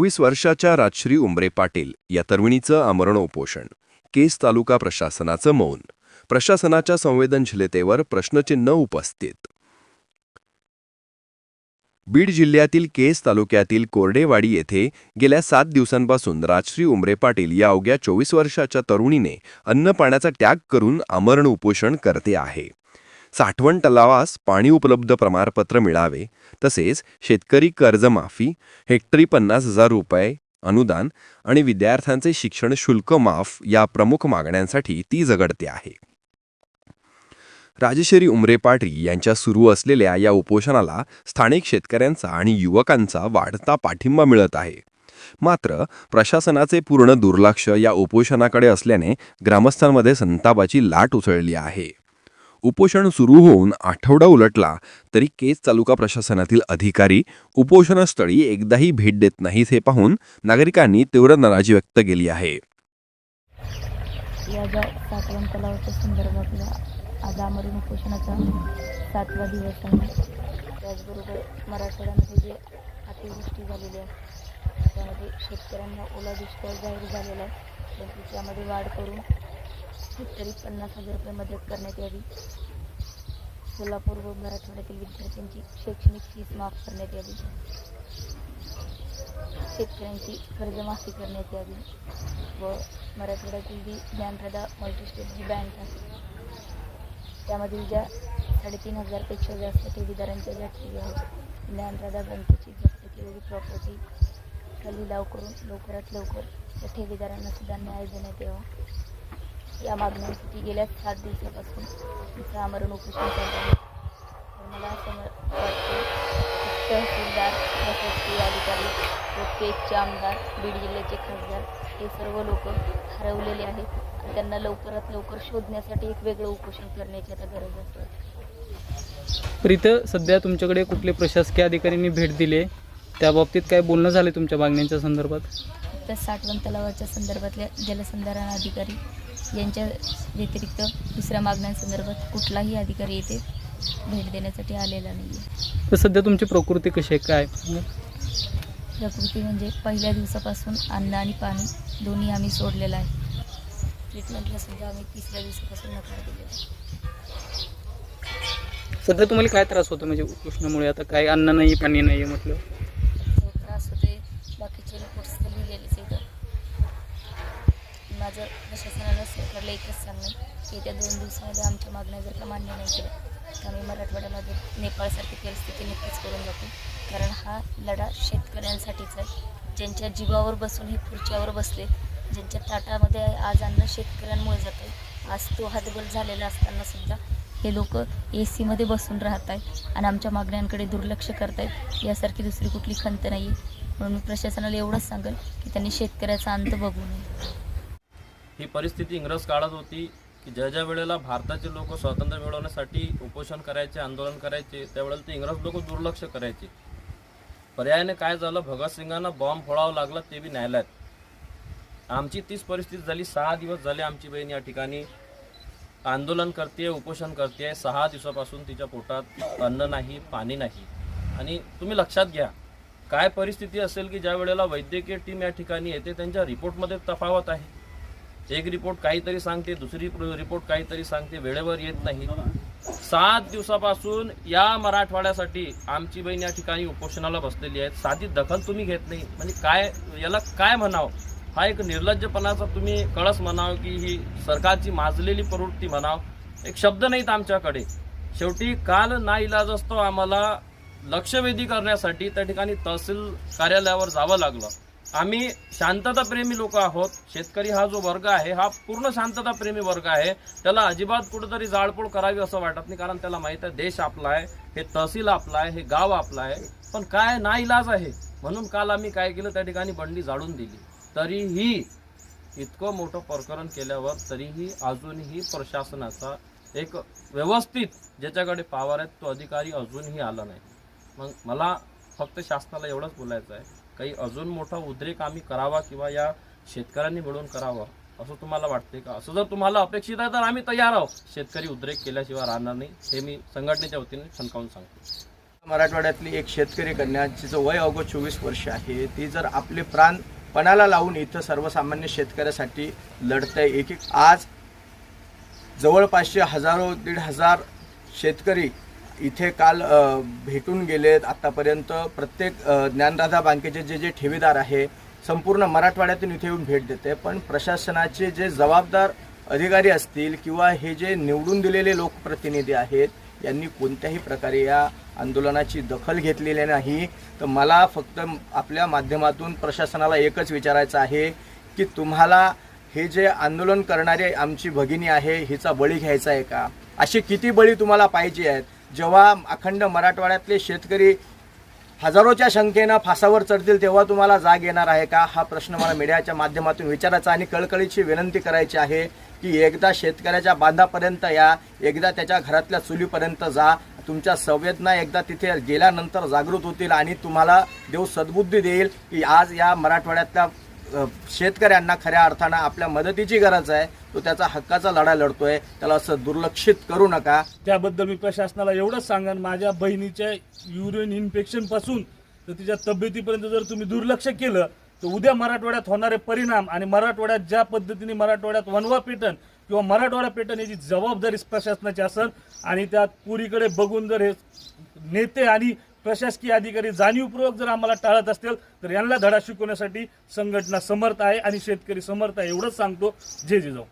वीस वर्षाच्या राजश्री उमरे पाटील या तरुणीचं आमरण उपोषण केस तालुका प्रशासनाचं मौन. प्रशासनाच्या संवेदनशीलतेवर प्रश्नचिन्ह उपस्थित. बीड जिल्ह्यातील केस तालुक्यातील कोरडेवाडी येथे गेल्या सात दिवसांपासून राजश्री उमरे पाटील या अवघ्या चोवीस वर्षाच्या तरुणीने अन्न पाण्याचा त्याग करून आमरण उपोषण करते आहे. साठवण तलावास पाणी उपलब्ध प्रमाणपत्र मिळावे तसेच शेतकरी कर्जमाफी हेक्टरी पन्नास हजार रुपये अनुदान आणि विद्यार्थ्यांचे शिक्षण शुल्क माफ या प्रमुख मागण्यांसाठी ती झगडते आहे. राजश्री उमरे पाटील यांच्या सुरू असलेल्या या उपोषणाला स्थानिक शेतकऱ्यांचा आणि युवकांचा वाढता पाठिंबा मिळत आहे. मात्र प्रशासनाचे पूर्ण दुर्लक्ष या उपोषणाकडे असल्याने ग्रामस्थांमध्ये संतापाची लाट उसळली आहे. उपोषण सुरू होऊन आठवडा उलटला तरी केज तालुका प्रशासनातील अधिकारी उपोषणस्थळी एकदाही भेट देत नाहीत हे पाहून नागरिकांनी तीव्र नाराजी व्यक्त केली आहे. या ज्या साठवण तलावाच्या संदर्भातल्या आज आमरण उपोषणाचा सातवा दिवस आहे. त्याचबरोबर मराठवाड्यामध्ये जे अतिवृष्टी झालेली आहे त्यामध्ये शेतकऱ्यांना ओला दुष्काळ जाहीर झालेला आहे. त्यामध्ये वाढ करून हेक्टरी पन्नास हजार रुपये मदत करण्यात यावी. सोलापूर व मराठवाड्यातील विद्यार्थ्यांची शैक्षणिक फीस माफ करण्यात यावी. शेतकऱ्यांची कर्जमाफी करण्यात यावी. व मराठवाड्यातील जी ज्ञानप्रदा मल्टीस्टेट जी बँक आहे त्यामधील ज्या साडेतीन हजारपेक्षा जास्त ठेवीदारांच्या ज्या ठेवी आहेत ज्ञानप्रदा बँकेची जप्त केलेली प्रॉपर्टी खाली लाव करून लवकरात लवकर त्या ठेवीदारांना सुद्धा न्याय देण्यात यावा. या मागण्यांसाठी गेल्या सात दिवसापासून तिचं आमरण उपोषण चालू आहे. तर मला असं वाटतं तहसीलदार प्रशासकीय अधिकारी व केसचे आमदार बीड जिल्ह्याचे खासदार हे सर्व लोक हरवलेले आहेत आणि त्यांना लवकरात लवकर शोधण्यासाठी एक वेगळं उपोषण करण्याची आता गरज असते. तर इथं सध्या तुमच्याकडे कुठले प्रशासकीय अधिकाऱ्यांनी भेट दिली आहे त्या बाबतीत काय बोलणं झालं तुमच्या मागण्यांच्या संदर्भात? तर साठवण तलावाच्या संदर्भातल्या जलसंधारण अधिकारी यांच्या व्यतिरिक्त दुसऱ्या मागण्यांसंदर्भात कुठलाही अधिकारी येथे भेट देण्यासाठी आलेला नाही आहे तर सध्या तुमची प्रकृती कशी आहे? काय? प्रकृती म्हणजे पहिल्या दिवसापासून अन्न आणि पाणी दोन्ही आम्ही सोडलेलं आहे. ट्रीटमेंटला सुद्धा आम्ही तिसऱ्या दिवसापासून नकार दिलेला आहे. सध्या तुम्हाला काय त्रास होतो? म्हणजे उष्णामुळे आता काय अन्न नाही पाणी नाही आहे म्हटलं जो त्रास होते बाकीचे रिपोर्ट्स तर लिहिलेलेच इथं माझं प्रशासनाला सरकारला एकच सांगणं की येत्या दोन दिवसामध्ये आमच्या मागण्या जर का मान्य नाही केल्या तर आम्ही मराठवाड्यामध्ये नेपाळसारखी परिस्थिती नक्कीच करून जातो कारण हा लढा शेतकऱ्यांसाठीच आहे. ज्यांच्या जीवावर बसून हे खुर्च्यावर बसले ज्यांच्या ताटामध्ये आज अन्न शेतकऱ्यांमुळे जातो आहे आज तो हातबल झालेला असताना सुद्धा हे लोक ए सीमध्ये बसून राहत आहेत आणि आमच्या मागण्यांकडे दुर्लक्ष करत आहेत. यासारखी दुसरी कुठली खंत नाही आहे म्हणून मी प्रशासनाला एवढंच सांगेल की त्यांनी शेतकऱ्याचा अंत बघू नये. ही परिस्थिती इंग्रज काळात होती की ज्या ज्या वेळेला भारताचे लोक स्वातंत्र्य मिळवण्यासाठी उपोषण करायचे आंदोलन करायचे त्यावेळेला ते इंग्रज लोक दुर्लक्ष करायचे. पर्यायाने काय झालं? भगतसिंगांना बॉम्ब फोडावं लागला ते बी न्यायालयात. आमची तीच परिस्थिती झाली. सहा दिवस झाले आमची बहीण या ठिकाणी. आंदोलन करते उपोषण करते सहा दिवसापासून तिच्या पोटात अन्न नाही पाणी नाही. आणि तुम्ही लक्षात घ्या काय परिस्थिती असेल की ज्या वेळेला वैद्यकीय टीम या ठिकाणी येते त्यांच्या रिपोर्टमध्ये तफावत आहे. एक रिपोर्ट काहीतरी सांगते दुसरी रिपोर्ट काहीतरी सांगते वेळेवर येत नाही. सात दिवसापासून या मराठवाड्यासाठी आमची बहीण या ठिकाणी उपोषणाला बसलेली आहे साधी दखल तुम्ही घेत नाही. म्हणजे काय याला काय म्हणावं? हा एक निर्लज्जपणाचा तुम्ही कळस म्हणाव की ही सरकारची माजलेली प्रवृत्ती म्हणाव? एक शब्द नाहीत आमच्याकडे. शेवटी काल ना इलाज असतो आम्हाला लक्षवेधी करण्यासाठी त्या ठिकाणी तहसील कार्यालयावर जावं लागलं. आम्ही शांतताप्रेमी लोक आहोत. शेतकरी हा जो वर्ग आहे हा पूर्ण शांतताप्रेमी वर्ग आहे. त्याला अजिबात कुठंतरी जाळपोळ करावी असं वाटत नाही कारण त्याला माहीत आहे देश आपला आहे हे तहसील आपला आहे हे गाव आपलं आहे. पण काय ना इलाज आहे? म्हणून काल आम्ही काय केलं त्या ठिकाणी बंडी जाळून दिली. तरीही इतकं मोठं प्रकरण केल्यावर तरीही अजूनही प्रशासनाचा एक व्यवस्थित ज्याच्याकडे पावर आहे तो अधिकारी अजूनही आला नाही. मग मला फक्त शासनाला एवढंच बोलायचं आहे काही अजून मोठा उद्रेक आम्ही करावा किंवा या शेतकऱ्यांनी मिळून करावा असं तुम्हाला वाटते का? असं जर तुम्हाला अपेक्षित आहे तर आम्ही तयार आहोत. शेतकरी उद्रेक केल्याशिवाय राहणार नाही. हे मी संघटनेच्या वतीने ठणकावून सांगतो. मराठवाड्यातली एक शेतकरी कन्या जिचं वय अगो चोवीस वर्ष आहे ती जर आपले प्राण पणाला लावून इथं सर्वसामान्य शेतकऱ्यासाठी लढत आहे एक एक आज जवळपासचे हजारो दीड हजार शेतकरी इथे काल भेटून गेलेत आत्तापर्यंत प्रत्येक ज्ञानराधा बँकेचे जे जे ठेवीदार आहे संपूर्ण मराठवाड्यातून इथे येऊन भेट देते. पण प्रशासनाचे जे जबाबदार अधिकारी असतील किंवा हे जे निवडून दिलेले लोकप्रतिनिधी आहेत यांनी कोणत्याही प्रकारे या आंदोलनाची दखल घेतलेली नाही. तर मला फक्त आपल्या माध्यमातून प्रशासनाला एकच विचारायचं आहे की तुम्हाला हे जे आंदोलन करणारे आमची भगिनी आहे हिचा बळी घ्यायचा आहे का? असे किती बळी तुम्हाला पाहिजे आहेत? जेव्हा अखंड मराठवाड्यातले शेतकरी हजारोच्या संख्येनं फासावर चढतील तेव्हा तुम्हाला जाग येणार आहे का? हा प्रश्न मला मीडियाच्या माध्यमातून विचारायचा आणि कळकळीची विनंती करायची आहे की एकदा शेतकऱ्याच्या बांधापर्यंत या एकदा त्याच्या घरातल्या चुलीपर्यंत जा. तुमच्या संवेदना एकदा तिथे गेल्यानंतर जागृत होतील आणि तुम्हाला देव सद्बुद्धी देईल की आज या मराठवाड्यातल्या शेतकऱ्यांना खऱ्या अर्थानं आपल्या मदतीची गरज आहे. तो त्याचा हक्काचा लढा लढतोय. त्याला असं दुर्लक्षित करू नका. त्याबद्दल मी प्रशासनाला एवढंच सांगेन माझ्या बहिणीच्या युरिन इन्फेक्शनपासून तर तिच्या तब्येतीपर्यंत जर तुम्ही दुर्लक्ष केलं तर उद्या मराठवाड्यात होणारे परिणाम आणि मराठवाड्यात ज्या पद्धतीने मराठवाड्यात वनवा पेटन किंवा मराठवाडा पेटन याची जबाबदारी प्रशासनाची असेल आणि त्यात पुरीकडे बघून जर हे नेते आणि प्रशासकीय अधिकारी जाणीवपूर्वक जर आम्हाला टाळत असतील तर यांना धडा शिकवण्यासाठी संघटना समर्थ आहे आणि शेतकरी समर्थ आहे एवढंच सांगतो. जे जे जाऊ